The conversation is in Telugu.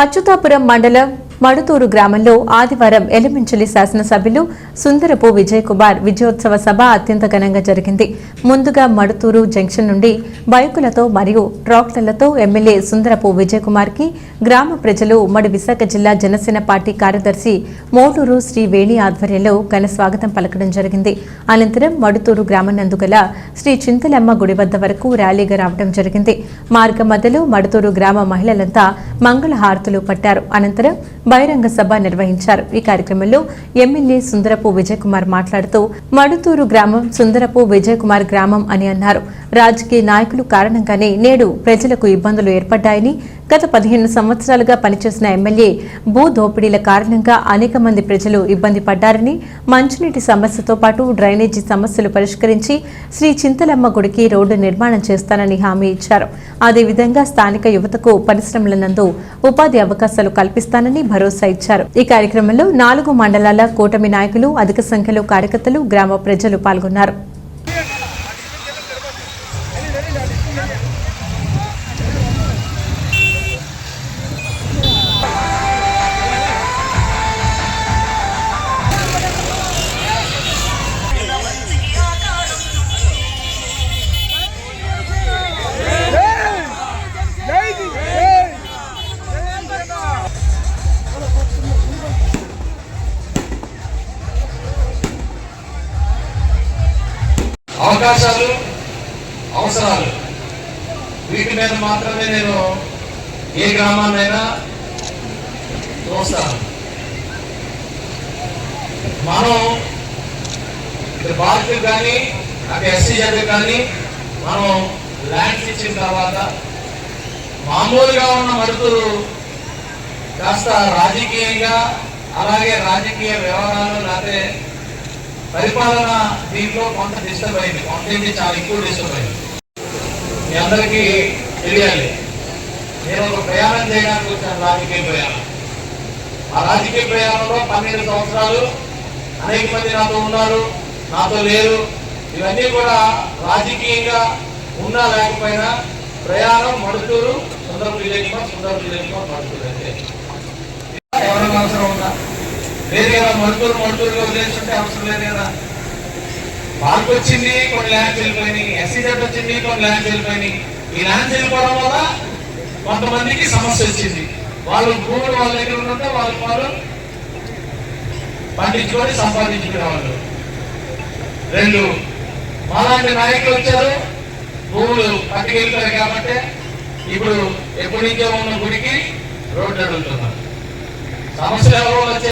అచ్యుతాపురం మండలం మడుతూరు గ్రామంలో ఆదివారం ఎలిమించలి శాసనసభ్యులు సుందరపు విజయ్ కుమార్ విజయోత్సవ సభ అత్యంత ఘనంగా జరిగింది. ముందుగా మడుతూరు జంక్షన్ నుండి బైకులతో మరియు ట్రాక్టర్లతో ఎమ్మెల్యే సుందరపు విజయ్ కుమార్కి గ్రామ ప్రజలు ఉమ్మడి విశాఖ జిల్లా జనసేన పార్టీ కార్యదర్శి మోటూరు శ్రీ వేణి ఆధ్వర్యంలో ఘన స్వాగతం పలకడం జరిగింది. అనంతరం మడుతూరు గ్రామం నందుగల శ్రీ చింతలమ్మ గుడి వద్ద వరకు ర్యాలీగా రావడం జరిగింది. మార్గ మధ్యలో మడుతూరు గ్రామ మహిళలంతా మంగళ హారతులు పట్టారు. అనంతరం బహిరంగ సభ నిర్వహించారు. ఈ కార్యక్రమంలో ఎమ్మెల్యే సుందరపు విజయకుమార్ మాట్లాడుతూ మడుతూరు గ్రామం సుందరపు విజయ్ కుమార్ గ్రామం అని అన్నారు. రాజకీయ నాయకులు కారణంగానే నేడు ప్రజలకు ఇబ్బందులు ఏర్పడ్డాయని గత పదిహేను సంవత్సరాలుగా పనిచేసిన ఎమ్మెల్యే భూ దోపిడీల కారణంగా అనేక మంది ప్రజలు ఇబ్బంది పడ్డారని మంచినీటి సమస్యతో పాటు డ్రైనేజీ సమస్యలు పరిష్కరించి శ్రీ చింతలమ్మ గుడికి రోడ్డు నిర్మాణం చేస్తానని హామీ ఇచ్చారు. అదేవిధంగా స్థానిక యువతకు పరిశ్రమల నందు ఉపాధి అవకాశాలు కల్పిస్తానని భరోసా ఇచ్చారు. ఈ కార్యక్రమంలో నాలుగు మండలాల కూటమి నాయకులు అధిక సంఖ్యలో కార్యకర్తలు గ్రామ ప్రజలు పాల్గొన్నారు. అవకాశాలు అవసరాలు. వీటి మీద మాత్రమే నేను ఏ గ్రామాన్నైనా చూస్తాను మనం ఇటు బాధితులు కానీ అటు ఎస్సీ జాతి కానీ మనం ల్యాండ్స్ ఇచ్చిన తర్వాత మామూలుగా ఉన్న మరుతులు కాస్త రాజకీయంగా అలాగే రాజకీయ వ్యవహారాలు లేకపోతే పరిపాలన దీంట్లో కొంత డిస్టర్బ్ అయింది. కొంత చాలా ఎక్కువ డిస్టర్బ్ అయింది. మీ అందరికీ తెలియాలి. నేను ఒక ప్రయాణం చేయడానికి వచ్చాను రాజకీయ ప్రయాణం. ఆ రాజకీయ ప్రయాణంలో పన్నెండు సంవత్సరాలు అనేక మంది నాతో ఉన్నారు నాతో లేరు. ఇవన్నీ కూడా రాజకీయంగా ఉన్నా లేకపోయినా ప్రయాణం మడుతూరు సుందరం విలేజ్ సుందరం విలేజ్ మడుతూరు అంటే ఎవరైనా అవసరం ఉందా లేదు కదా మడుతూరు మడుతూరుగా వదిలేసుంటే అవసరం లేదు కదా. వాళ్ళకి వచ్చింది కొన్ని ల్యాండ్స్ వెళ్ళిపోయినాయి ఎస్సీ జట్ వచ్చింది కొన్ని ల్యాండ్స్ వెళ్ళిపోయినాయి ఈ ల్యాండ్స్ వెళ్ళిపోవడం వల్ల కొంతమందికి సమస్య వచ్చింది. వాళ్ళు భూములు వాళ్ళ దగ్గర ఉన్నంటే వాళ్ళు వాళ్ళు పండించుకొని సంపాదించుకునే వాళ్ళు. రెండు మాలాంటి నాయకులు వచ్చారు. భూములు పట్టుకెళ్తారు కాబట్టి ఇప్పుడు ఎప్పటి నుంచో ఉన్న గుడికి? రోడ్డు అడుగుతున్నారు. సమస్యలు ఎవరు